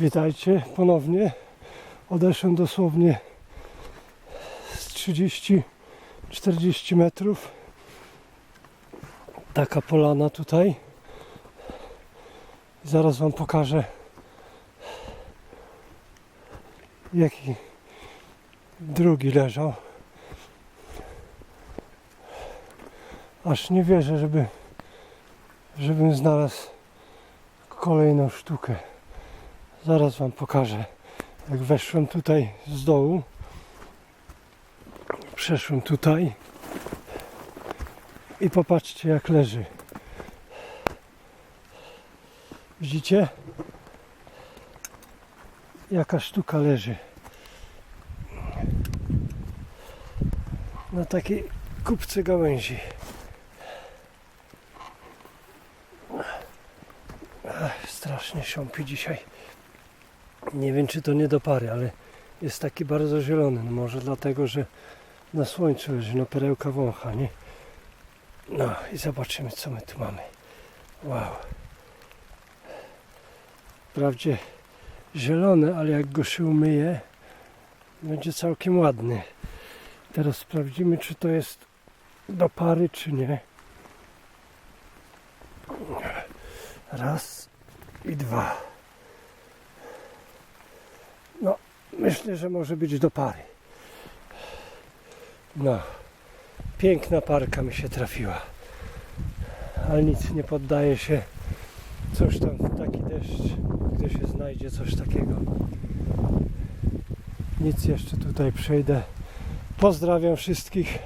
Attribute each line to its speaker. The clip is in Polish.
Speaker 1: Witajcie ponownie. Odeszłem dosłownie z 30-40 metrów. Taka polana tutaj. Zaraz Wam pokażę jaki drugi leżał. Aż nie wierzę, żeby, żebym znalazł kolejną sztukę. Zaraz Wam pokażę. Jak weszłem tutaj z dołu, przeszłem tutaj i popatrzcie jak leży. Widzicie? Jaka sztuka leży. Na takiej kupce gałęzi. Strasznie siąpi dzisiaj. Nie wiem, czy to nie do pary, ale jest taki bardzo zielony. No może dlatego, że na słońcu leży, no perełka wącha, nie? No i zobaczymy, co my tu mamy. Wow. Wprawdzie zielony, ale jak go się umyje, będzie całkiem ładny. Teraz sprawdzimy, czy to jest do pary, czy nie. Raz i dwa. No, myślę, że może być do pary. No, piękna parka mi się trafiła. Ale nic nie poddaje się. Coś tam, taki deszcz, gdy się znajdzie coś takiego. Nic jeszcze tutaj przejdę. Pozdrawiam wszystkich.